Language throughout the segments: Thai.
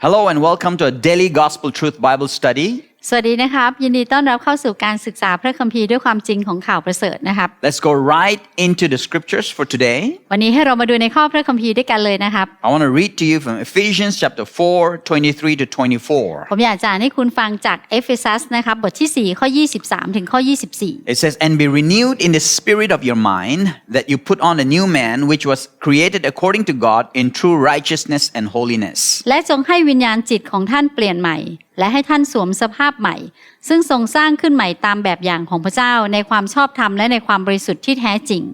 Hello and welcome to a daily gospel truth Bible study. สวัสดีนะครับยินดีต้อนรับเข้าสู่การศึกษาพระคัมภีร์ด้วยความจริงของข่าวประเสริฐนะครับ Let's go right into the scriptures for today. วันนี้ให้เรามาดูในข้อพระคัมภีร์ด้วยกันเลยนะครับ I want to read to you from Ephesians chapter 4, 23 to 24. ผมอยากจะอ่านให้คุณฟังจากเอเฟซัสนะครับบทที่ 4 ข้อ 23 ถึงข้อ 24 It says, And be renewed in the spirit of your mind, that you put on a new man, which was created according to God in true righteousness and holiness. และจงให้วิญญาณจิตของท่านเปลี่ยนใหม่ และให้ท่านสวมสภาพใหม่ ซึ่งทรงสร้างขึ้นใหม่ตามแบบอย่างของพระเจ้าในความชอบธรรมและในความบริสุทธิ์ที่แท้จริง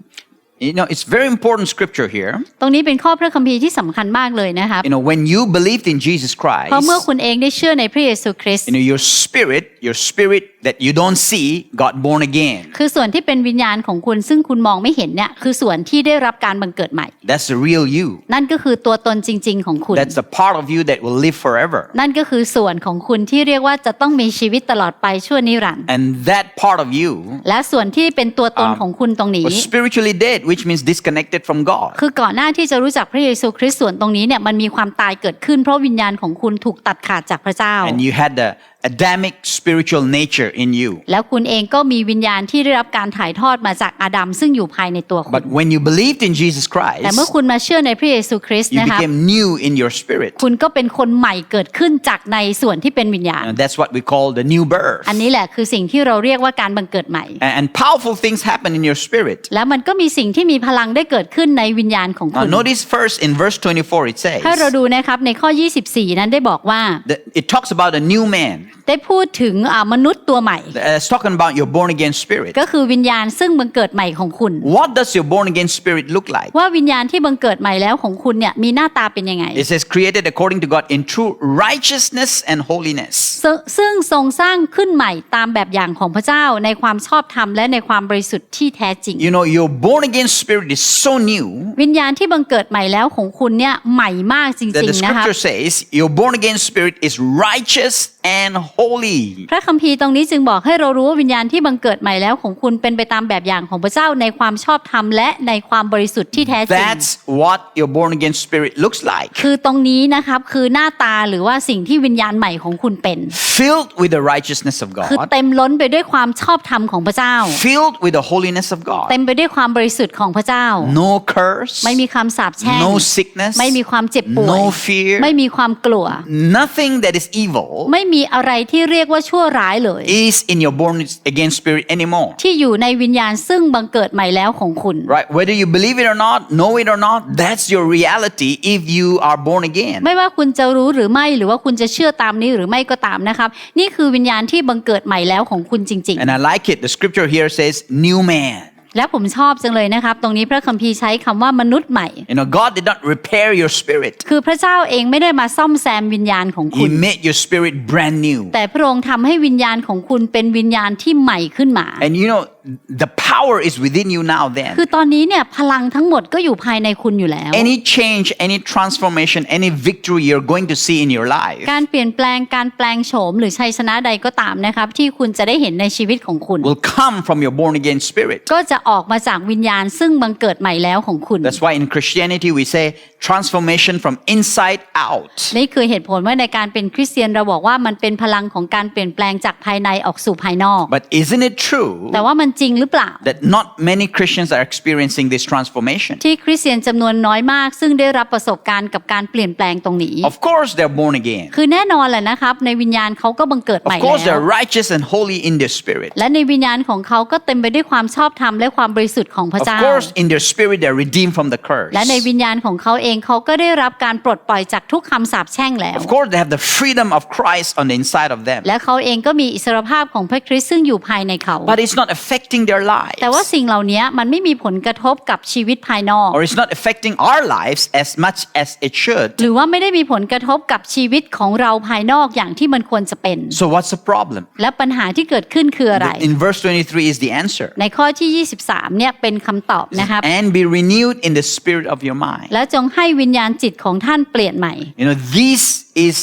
You know, it's very important scripture here. ตรงนี้เป็นข้อพระคัมภีร์ที่สำคัญมากเลยนะครับ You know, when you believed in Jesus เพราะเมื่อ Christ, คุณเองได้เชื่อในพระเยซูคริสต์ you know, your spirit, your spirit that you don't see got born again. คือส่วนที่เป็นวิญญาณของคุณซึ่งคุณมองไม่เห็นเนี่ยคือส่วนที่ได้รับการบังเกิดใหม่ That's the real you. นั่นก็คือตัวตนจริง ๆ ของคุณ That's the part of you that will live forever. นั่นก็คือส่วนของคุณที่เรียกว่าจะต้องมีชีวิตตลอดไปชั่วนิรันดร์ And that part of you และส่วนที่เป็นตัวตนของคุณตรงนี้ was spiritually dead, which means disconnected from God. คือก่อนหน้าที่จะรู้จักพระเยซูคริสต์ส่วนตรงนี้เนี่ยมันมีความตายเกิดขึ้นเพราะวิญญาณของคุณถูกตัดขาดจากพระเจ้า And you had the Adamic spiritual nature in you. แล้วคุณเองก็มีวิญญาณที่ได้รับการถ่ายทอดมาจากอาดัมซึ่งอยู่ภายในตัวคุณ But when you believed in Jesus แต่เมื่อ Christ, คุณมาเชื่อในพระเยซูคริสต์ you นะครับ became new in your spirit. คุณก็เป็นคนใหม่เกิดขึ้นจากในส่วนที่เป็นวิญญาณ And that's what we call the new birth. อันนี้แหละคือสิ่งที่เราเรียกว่าการบังเกิดใหม่ And and powerful things happen in your spirit. แล้วมันก็มีสิ่งที่มีพลังได้เกิดขึ้นในวิญญาณของ Now คุณ notice first in verse 24 it ถ้าเรา says ดูนะครับในข้อ 24 นั้นได้บอกว่า that it talks about a new man. ได้พูดถึงอ่ามนุษย์ตัวใหม่ Uh, It's talking about your born again spirit. ก็คือวิญญาณซึ่งบังเกิดใหม่ของคุณ What does your born again spirit look like? ว่าวิญญาณที่บังเกิดใหม่แล้วของคุณเนี่ยมีหน้าตาเป็นยังไง It says created according to God in true righteousness and holiness. ซึ่งซึ่งทรงสร้างขึ้นใหม่ตามแบบอย่างของพระเจ้าในความชอบธรรมและในความบริสุทธิ์ที่แท้จริง You know, your born again spirit is so new วิญญาณที่บังเกิดใหม่แล้วของคุณเนี่ยใหม่มากจ that ริ the งๆนะคะ scripture says your born again spirit is righteous and holy. พระคัมภีร์ตรงนี้จึงบอกให้เรารู้ว่าวิญญาณที่บังเกิดใหม่แล้วของคุณเป็นไปตามแบบอย่างของพระเจ้าในความชอบธรรมและในความบริสุทธิ์ที่แท้จริง That's what your born again spirit looks like. คือตรงนี้นะครับคือหน้าตาหรือว่าสิ่งที่วิญญาณใหม่ของคุณเป็น Filled with the righteousness of คือ God, เต็มล้นไปด้วยความชอบธรรมของพระเจ้า filled with the holiness of เต็ God. มไปด้วยความบริสุทธิ์ของพระเจ้า No curse, ไม่มีคำสาปแช่ง no sickness, ไม่มีความเจ็บป่วย no fear, ไม่มีความกลัว nothing that is evil ไม่มีอะไรที่เรียกว่าชั่วร้ายเลย is in your born again spirit anymore. ที่อยู่ในวิญญาณซึ่งบังเกิดใหม่แล้วของคุณ Right? Whether you believe it or not, know it or not, that's your reality if you are born again. ไม่ว่าคุณจะรู้หรือไม่หรือว่าคุณจะเชื่อตามนี้หรือไม่ก็ตามนะครับ นี่คือวิญญาณที่บังเกิดใหม่แล้วของคุณจริง And I like it. The scripture here says, new man. ๆและผมชอบจังเลยนะครับ ตรงนี้พระคัมภีร์ใช้คำว่ามนุษย์ใหม่ You know, God did not repair your spirit. คือพระเจ้าเองไม่ได้มาซ่อมแซมวิญญาณของคุ He ณ made your spirit brand new. แต่พระองค์ทำให้วิญญาณของคุณเป็นวิญญาณที่ใหม่ขึ้นมา And you know, the power is within you now คื then. อตอนนี้เนี่ยพลังทั้งหมดก็อยู่ภายในคุณอยู่แล้ว Any change, any transformation, any victory you're going to see in your life การเปลี่ยนแปลงการแปลงโฉมหรือชัยชนะใดก็ตามนะครับ ที่คุณจะได้เห็นในชีวิตของคุณ will come from your born again spirit. ก็จะออกมาจากวิญญาณซึ่งบังเกิดใหม่แล้วของคุณ That's why in Christianity we say transformation from inside out. นี่คือเหตุผลว่าในการเป็นคริสเตียนเราบอกว่ามันเป็นพลังของการเปลี่ยนแปลงจากภายในออกสู่ภายนอก But isn't it true แต่ว่ามันจริงหรือเปล่า that not many Christians are experiencing this transformation? ที่คริสเตียนจำนวนน้อยมาก ซึ่งได้รับประสบการณ์กับการเปลี่ยนแปลงตรงนี้ Of course they're born again. คือแน่นอนแหละนะครับ ในวิญญาณเขาก็บังเกิดใหม่ Of course แล้ว they're righteous and holy in their spirit. และในวิญญาณของเขาก็เต็มไปด้วยความชอบธรรมและความบริสุทธิ์ของพระ Of เจ้า course in their spirit they're redeemed from the curse. และในวิญญาณของเขาเองเขาก็ได้รับการปลดปล่อยจากทุกคำสาปแช่งแล้ว Of course they have the freedom of Christ on the inside of them. และเขาเองก็มีอิสรภาพของพระคริสต์ซึ่งอยู่ภายในเขา But it's not affecting their lives. แต่ว่าสิ่งเหล่านี้มันไม่มีผลกระทบกับชีวิตภายนอก Or it's not affecting our lives as much as it should. หรือว่าไม่ได้มีผลกระทบกับชีวิตของเราภายนอกอย่างที่มันควรจะเป็น So what's the problem? และปัญหาที่เกิดขึ้นคืออะไร In verse 23 is the answer. ในข้อที่23เนี่ยเป็นคำตอบนะครับ And be renewed in the spirit of your mind. และจงให้วิญญาณจิตของท่านเปลี่ยนใหม่ You know, this is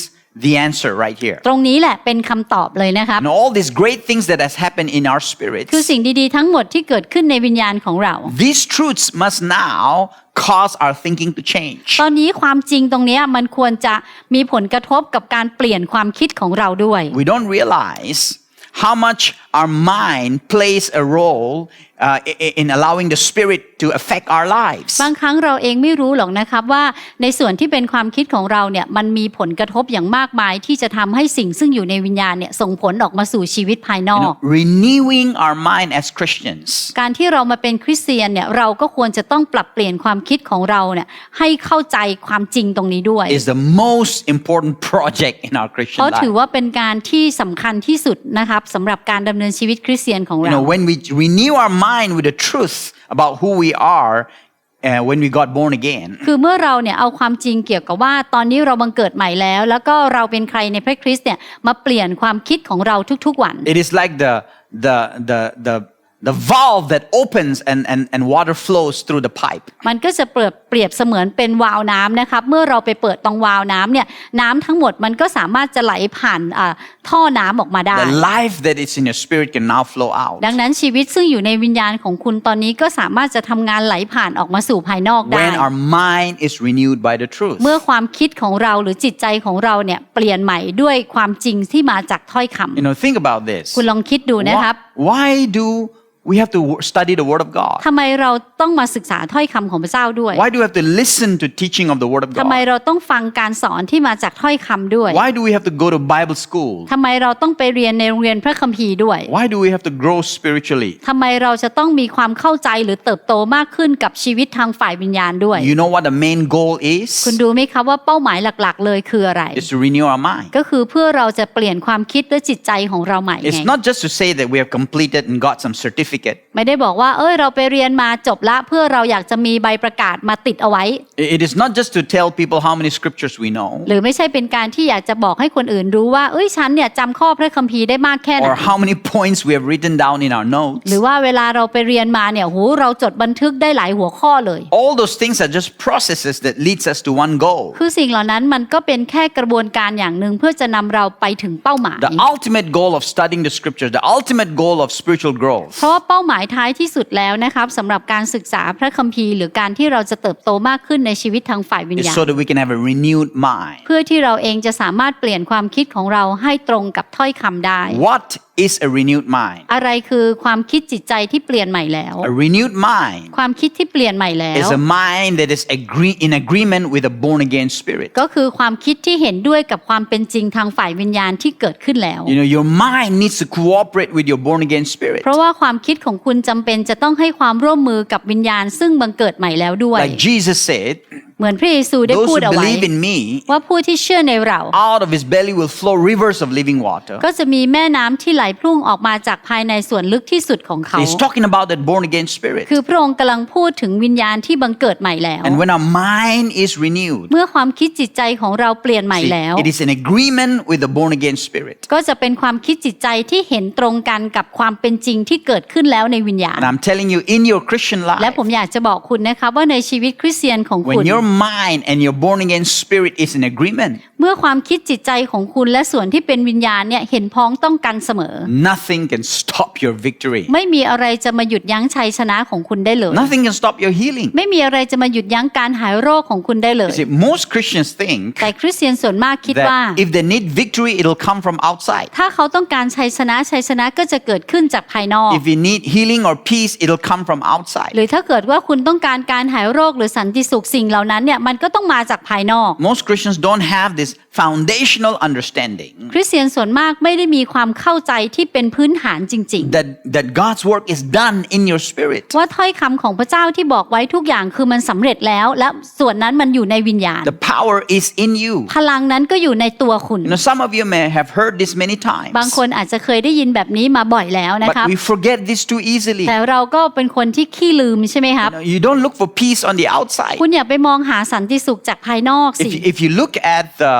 the answer right here. ตรงนี้แหละเป็นคำตอบเลยนะครับ And all these great things that has happened in our คือ spirits, สิ่งดีๆทั้งหมดที่เกิดขึ้นในวิญญาณของเรา these truths must now cause our thinking to change. ตอนนี้ความจริงตรงเนี้ยมันควรจะมีผลกระทบกับการเปลี่ยนความคิดของเราด้วย We don't realize how much our mind plays a role uh, i- i- in allowing the spirit to affect our lives. บางครั้งเราเองไม่รู้หรอกนะครับว่าในส่วนที่เป็นความคิดของเราเนี่ยมันมีผลกระทบอย่างมากมายที่จะทำให้สิ่งซึ่งอยู่ในวิญญาณเนี่ยส่งผลออกมาสู่ชีวิตภายน You อก know, renewing our mind as Christians การที่เรามาเป็นคริสเตียนเนี่ยเราก็ควรจะต้องปรับเปลี่ยนความคิดของเราเนี่ยให้เข้าใจความจริงตรงนี้ด้วย is the most important project in our เพ Christian ราะถือ life. ว่าเป็นการที่สำคัญที่สุดนะครับสำหรับการดำเนินชีวิตคริสเตียนของ You เรา know, when we renew our mind with the truth about who we are uh, when we got born again, คือเมื่อเราเนี่ยเอาความจริงเกี่ยวกับว่าตอนนี้เราบังเกิดใหม่แล้ว แล้วก็เราเป็นใครในพระคริสต์เนี่ยมาเปลี่ยนความคิดของเราทุกๆวัน it is like the the the the the valve that opens and, and, and water flows through the pipe. มันก็จะเปรียบเปรียบเสมือนเป็นวาล์วน้ำนะครับ เมื่อเราไปเปิดตรงวาล์วน้ำเนี่ยน้ำทั้งหมดมันก็สามารถจะไหลผ่านอ่าท่อน้ำออกมาได้ The life that is in your spirit can now flow out. ดังนั้นชีวิตซึ่งอยู่ในวิญญาณของคุณตอนนี้ก็สามารถจะทำงานไหลผ่านออกมาสู่ภายนอกได้ When our mind is renewed by the truth. เมื่อความคิดของเราหรือจิตใจของเราเนี่ยเปลี่ยนใหม่ด้วยความจริงที่มาจากถ้อยคำ You know, think about this. คุณลองคิดดูนะครับ Why, why do we have to wo- study the Word of God? ทำไมเราต้องมาศึกษาถ้อยคำของพระเจ้าด้วย Why do we have to listen to teaching of the Word of ทำไม God? เราต้องฟังการสอนที่มาจากถ้อยคำด้วย Why do we have to go to Bible school? ทำไมเราต้องไปเรียนในโรงเรียนพระคัมภีร์ด้วย Why do we have to grow spiritually? ทำไมเราจะต้องมีความเข้าใจหรือเติบโตมากขึ้นกับชีวิตทางฝ่ายวิญญาณด้วย You know what the main goal คุณ is? ดูไหมครับว่าเป้าหมายหลักๆ เลยคืออะไร Is to renew our mind. ก็คือเพื่อเราจะเปลี่ยนความคิดและจิตใจของเราใหม่ไง It's not just to say that we have completed and got some certificate. certificate ไม่ได้บอกว่าเอ้ยเราไปเรียนมาจบละเพื่อเราอยากจะมีใบประกาศมาติดเอาไว้ I- It is not just to tell people how many scriptures we know หรือไม่ใช่เป็นการที่อยากจะบอกให้คนอื่นรู้ว่าเอ้ยฉันเนี่ยจำข้อพระคัมภีร์ได้มากแค่ไหน or how many points we have written down in our notes. หรือว่าเวลาเราไปเรียนมาเนี่ยหูเราจดบันทึกได้หลายหัวข้อเลย All those things are just processes that leads us to one goal. คือสิ่งเหล่านั้นมันก็เป็นแค่กระบวนการอย่างหนึ่งเพื่อจะนำเราไปถึงเป้าหมาย The ultimate goal of studying the scriptures, the ultimate goal of spiritual growth เพราะว่าเป้าหมายท้ายที่สุดแล้วนะครับสำหรับการศึกษาพระคัมภีร์หรือการที่เราจะเติบโตมากขึ้นในชีวิตทางฝ่ายวิญ is ญาณ so that we can have a renewed mind. เพื่อที่เราเองจะสามารถเปลี่ยนความคิดของเราให้ตรงกับถ้อยคำได้ What is a renewed mind? อะไรคือความคิดจิตใจที่เปลี่ยนใหม่แล้ว A renewed mind ความคิดที่เปลี่ยนใหม่แล้ว is a mind that is agree- in agreement with a born again spirit. ก็คือความคิดที่เห็นด้วยกับความเป็นจริงทางฝ่ายวิญญาณที่เกิดขึ้นแล้ว You know, your mind needs to cooperate with your born again spirit. เพราะว่าความคิดของคุณจำเป็นจะต้องให้ความร่วมมือกับวิญญาณ ซึ่งบังเกิดใหม่แล้วด้วย Like Jesus said, เหมือนพระเยซูได้ those พู who ดเอาไว้ believe in me, ว่าผู้ที่เชื่อในเรา out of his belly will flow rivers of living water. ก็จะมีแม่น้ำที่ไหลพุ่งออกมาจากภายในส่วนลึกที่สุดของเขา He's talking about that born again spirit. คือพระองค์กำลังพูดถึงวิญญาณที่บังเกิดใหม่แล้ว And when our mind is renewed, เมื่อความคิดจิตใจของเราเปลี่ยนใหม่ see, แล้ว it is in agreement with the born again spirit. ก็จะเป็นความคิดจิตใจที่เห็นตรงกันกับความเป็นจริงที่เกิดขึ้นแล้วในวิญญาณ And I'm telling you, in your Christian และ life, ผมอยากจะบอกคุณนะครับว่าในชีวิตคริสเตียนของคุณ when your mind and your born again spirit is in agreement, เมื่อความคิดจิตใจของคุณและส่วนที่เป็นวิญญาณเนี่ยเห็นพ้องต้องกันเสมอ nothing can stop your victory. ไม่มีอะไรจะมาหยุดยั้งชัยชนะของคุณได้เลย Nothing can stop your healing. ไม่มีอะไรจะมาหยุดยั้งการหายโรคของคุณได้เลย You see, most Christians think แต่คริสเตียนส่วนมากคิดว่า that if they need victory, it'll come from outside. ถ้าเขาต้องการชัยชนะชัยชนะก็จะเกิดขึ้นจากภายนอก If you need healing or peace, it'll come from outside. หรือถ้าเกิดว่าคุณต้องการการหายโรคหรือสันติสุขสิ่งเหล่านั้นเนี่ยมันก็ต้องมาจากภายนอก Most Christians don't have this foundational understanding คริสเตียนส่วนมากไม่ได้มีความเข้าใจที่เป็นพื้นฐานจริง that, that God's work is done in your spirit. ๆว่าถ้อยคำของพระเจ้าที่บอกไว้ทุกอย่างคือมันสำเร็จแล้ว และส่วนนั้นมันอยู่ในวิญญาณ The power is in you. พลังนั้นก็อยู่ในตัวคุณ You know, some of you may have heard this many บาง times, คนอาจจะเคยได้ยินแบบนี้มาบ่อยแล้วนะครับ but we forget this too easily. แต่เราก็เป็นคนที่ขี้ลืมใช่ไหมครับ You, know, you don't look for peace on the outside. คุณอย่าไปมองหาสันติสุขจากภายนอกสิ If you, if you look at the,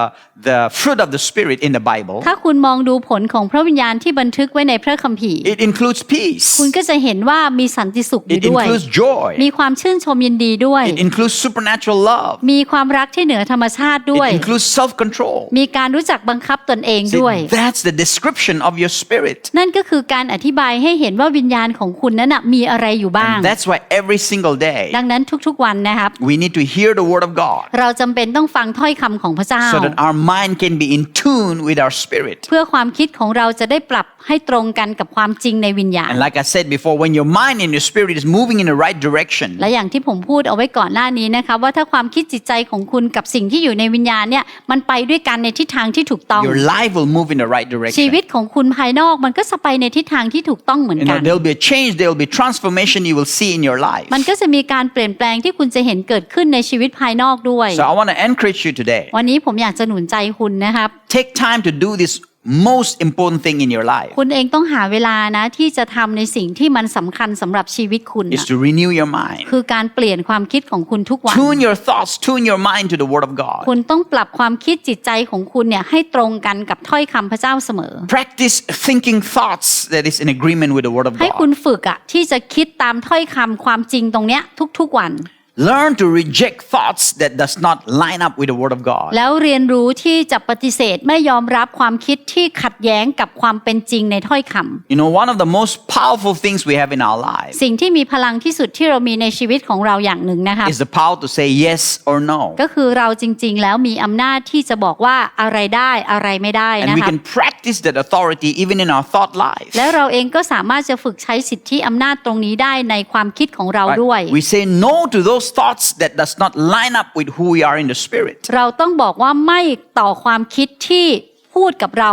the fruit of the Spirit in the Bible, ถ้าคุณมองดูผลของพระวิญญาณที่บันทึกไว้ในพระคัมภีร์ it includes peace, คุณก็จะเห็นว่ามีสันติสุขอยู่ it ด้วย includes joy, มีความชื่นชมยินดีด้วย it includes supernatural love, มีความรักที่เหนือธรรมชาติด้วย it includes self control. มีการรู้จักบังคับตนเองด้วย That's the description of your spirit. นั่นก็คือการอธิบายให้เห็นว่าวิญญาณของคุณนั้นนะมีอะไรอยู่บ้าง And that's why every single day ดังนั้นทุกๆวันนะครับ we need to hear the word of God เราจำเป็นต้องฟังถ้อยคำของพระเจ้า so that our mind can be in tune with our spirit. เพื่อความคิดของเราจะได้ปรับให้ตรงกันกับความจริงในวิญญาณ And like I said before, when your mind and your spirit is moving in the right direction, และอย่างที่ผมพูดเอาไว้ก่อนหน้านี้นะคะว่าถ้าความคิดจิตใจของคุณกับสิ่งที่อยู่ในวิญญาณเนี่ยมันไปด้วยกันในทิศทางที่ถูกต้อง your life will move in the right ชี direction. วิตของคุณภายนอกมันก็จะไปในทิศทางที่ถูกต้องเหมือน You กั know, น there'll be a change, there'll be transformation you will see in your life. มันก็จะมีการเปลี่ยนแปลงที่คุณจะเห็นเกิดขึ้นในชีวิตภายนอกด้วย So I want to encourage you today. วันนี้ผมอยากจะหนุนใจคุณนะครับ Take time to do this most important thing in your life คุณเองต้องหาเวลานะที่จะทำในสิ่งที่มันสำคัญสำหรับชีวิตคุณ is นะ to renew your mind. คือการเปลี่ยนความคิดของคุณทุกวัน Tune your thoughts, tune your mind to the word of God. คุณต้องปรับความคิดจิตใจของคุณเนี่ยให้ตรงกันกับถ้อยคำพระเจ้าเสมอ Practice thinking thoughts that is in agreement with the word of ให้คุณ God. ฝึกอะที่จะคิดตามถ้อยคำความจริงตรงเนี้ยทุกๆวัน Learn to reject thoughts that does not line up with the word of God. แล้วเรียนรู้ที่จะปฏิเสธไม่ยอมรับความคิดที่ขัดแย้งกับความเป็นจริงในถ้อยคำ You know, one of the most powerful things we have in our lives สิ่งที่มีพลังที่สุดที่เรามีในชีวิตของเราอย่างหนึ่งนะคะ is the power to say yes or no. ก็คือเราจริง ๆ แล้วมีอำนาจที่จะบอกว่าอะไรได้อะไรไม่ได้ And นะ we คะ can practice that authority even in our thought life. แล้วเราเองก็สามารถจะฝึกใช้สิทธิอำนาจตรงนี้ได้ในความคิดของเรา Right? ด้วย We say no to those thoughts that does not line up with who we are in the spirit. เราต้องบอกว่าไม่ต่อความคิดที่พูดกับเรา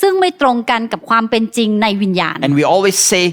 ซึ่งไม่ตรงกันกับความเป็นจริงในวิญญาณ And we always say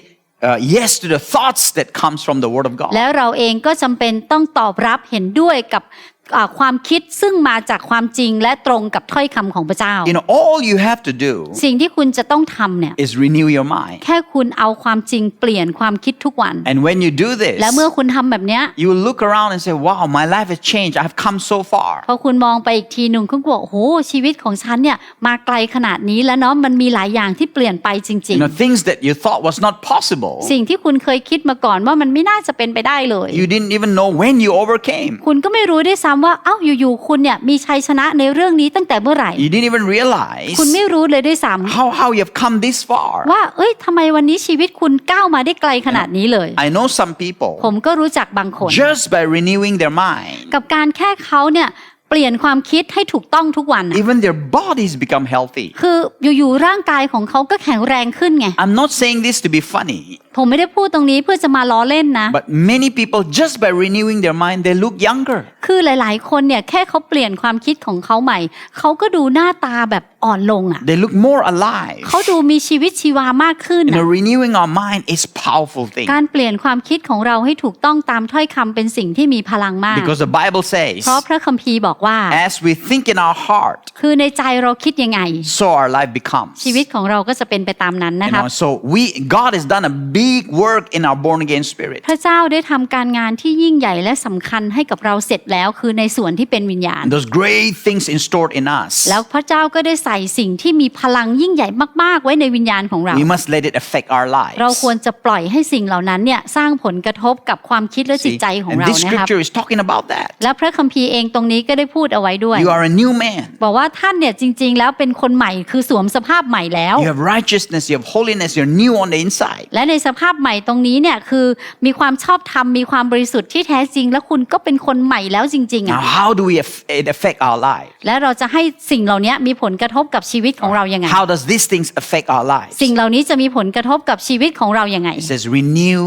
uh, yes to the thoughts that comes from the word of God. แล้วเราเองก็จำเป็นต้องตอบรับเห็นด้วยกับอ่า ความคิดซึ่งมาจากความจริงและตรงกับถ้อยคำของพระเจ้า You know, all you have to do สิ่งที่คุณจะต้องทำเนี่ย is renew your mind. แค่คุณเอาความจริงเปลี่ยนความคิดทุกวัน And when you do this, แล้วเมื่อคุณทำแบบเนี้ย you will look around and say, wow, my life has changed. I've come so far. พอคุณมองไปอีกทีหนึ่งคุณก็บอกโอ้โหชีวิตของฉันเนี่ยมาไกลขนาดนี้แล้วเนาะมันมีหลายอย่างที่เปลี่ยนไปจริง You know, things that you thought was not possible, ๆสิ่งที่คุณเคยคิดมาก่อนว่ามันไม่น่าจะเป็นไปได้เลย you didn't even know when you overcame. คุณก็ไม่รู้ด้วยซ้ำว่าเอ้าอยู่ๆคุณเนี่ยมีชัยชนะในเรื่องนี้ตั้งแต่เมื่อไหร่ You didn't even realize คุณไม่รู้เลยด้วยซ้ how, how you have come this far. ำว่าเอ้ยทำไมวันนี้ชีวิตคุณก้าวมาได้ไกลขนาดนี้เลย I know some people, ผมก็รู้จักบางคน just by renewing their mind, กับการแค่เขาเนี่ย เปลี่ยนความคิดให้ถูกต้องทุกวันน่ะ even their bodies become healthy. คืออยู่ๆร่างกายของเขาก็แข็งแรงขึ้นไง I'm not saying this to be funny, ผมไม่ได้พูดตรงนี้เพื่อจะมาล้อเล่นนะ but many people, just by renewing their mind, they look younger. คือหลายๆ คนเนี่ยแค่เขาเปลี่ยนความคิดของเขาใหม่ เขาก็ดูหน้าตาแบบ อ่อนลงอะ They look more alive. เขาดูมีชีวิตชีวามากขึ้น You น่ะ know, renewing our mind is powerful thing การเปลี่ยนความคิดของเราให้ถูกต้องตามถ้อยคำเป็นสิ่งที่มีพลังมาก because the Bible says, เพราะพระคัมภีร์บอกว่า as we think in our heart, คือในใจเราคิดยังไง so our life becomes. ชีวิตของเราก็จะเป็นไปตามนั้น You นะครับ know, so we God has done a big work in our born again spirit. พระเจ้าได้ทำการงานที่ยิ่งใหญ่และสำคัญให้กับเราเสร็จแล้วคือในส่วนที่เป็นวิญญาณ And those great things installed in us. แล้วพระเจ้าก็ได้ใส่สิ่งที่มีพลังยิ่งใหญ่มากๆ ไว้ในวิญญาณของเรา We must let it affect our lives. เราควรจะปล่อยให้สิ่งเหล่านั้นเนี่ยสร้างผลกระทบกับความคิดและจิต See? ใจของ And เรา this นะครับ scripture is talking about that. และพระคัมภีร์เองตรงนี้ก็ได้พูดเอาไว้ด้วย You are a new man. บอกว่าท่านเนี่ยจริง ๆ แล้วเป็นคนใหม่คือสวมสภาพใหม่แล้ว You have righteousness, you have holiness, you're new on the inside. และในสภาพใหม่ตรงนี้เนี่ยคือมีความชอบธรรมมีความบริสุทธิ์ที่แท้จริง แล้วคุณก็เป็นคนใหม่แล้วจริงๆ Now, อะ how do we aff- it affect our lives? และเราจะให้สิ่งเหล่านี้มีผลกระทบกับชีวิตของเรายังไง How does these things affect our lives? สิ่งเหล่านี้จะมีผลกระทบกับชีวิตของเรายังไง It says, renew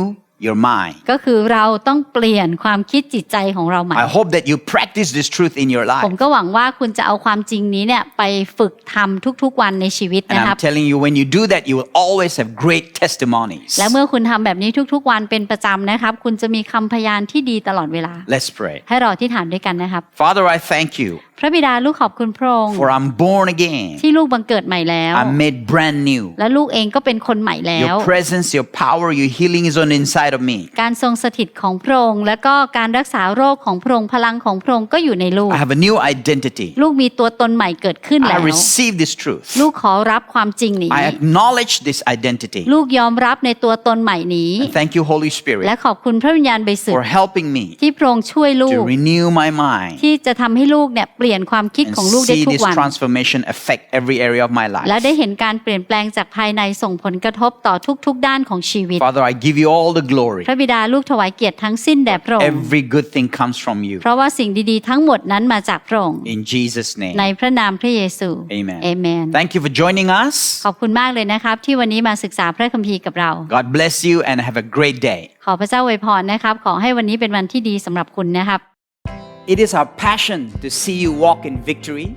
your mind. ก็คือเราต้องเปลี่ยนความคิดจิตใจของเราใหม่ I hope that you practice this truth in your ผม life. ก็หวังว่าคุณจะเอาความจริงนี้เนี่ยไปฝึกทำทุกๆวันในชีวิต And นะครับ I'm telling you, when you do that, you will always have great testimonies. และเมื่อคุณทำแบบนี้ทุกๆวันเป็นประจำนะครับ คุณจะมีคำพยานที่ดีตลอดเวลา Let's pray. ให้เราที่ฐานด้วยกันนะครับ Father, I thank you พระบิดาลูกขอบคุณพระองค์ for I'm born again. ที่ลูกบังเกิดใหม่แล้ว I'm made brand new. และลูกเองก็เป็นคนใหม่แล้ว Your presence, your power, your healing is on the inside of me. การทรงสถิตของพระองค์และก็การรักษาโรคของพระองค์พลังของพระองค์ก็อยู่ในลูก I have a new identity. ลูกมีตัวตนใหม่เกิดขึ้น I แล้ว receive this truth. ลูกขอรับความจริงนี้ I acknowledge this identity. ลูกยอมรับในตัวตนใหม่นี้ And thank you, Holy และ Spirit, ขอบคุณพระวิญญาณบริสุท for ธิ์ helping me ที่พระองค์ช่วยลู to ก renew my mind ที่จะทำให้ลูกเนี่ยเปลี่ยนความคิด and ของลูกได้ see ทุก this วัน transformation affect every area of my และ life. ได้เห็นการเปลี่ยนแปลงจากภายในส่งผลกระทบต่อทุกๆ ด้านของชีวิต Father, I give you all the glory. พระบิดาลูกถวายเกียรติทั้งสิ้นแด่พระองค์ Every good thing comes from you. เพราะว่าสิ่งดีๆทั้งหมดนั้นมาจากพระองค์ In Jesus' ใน name. พระนามพระเยซู Amen. เอเมน Thank you for joining us. ขอบคุณมากเลยนะครับ ที่วันนี้มาศึกษาพระคัมภีร์กับเรา God bless you and have a great day. ขอพระเจ้าอวยพรนะครับ ขอให้วันนี้เป็นวันที่ดีสำหรับคุณนะครับ It is our passion to see you walk in victory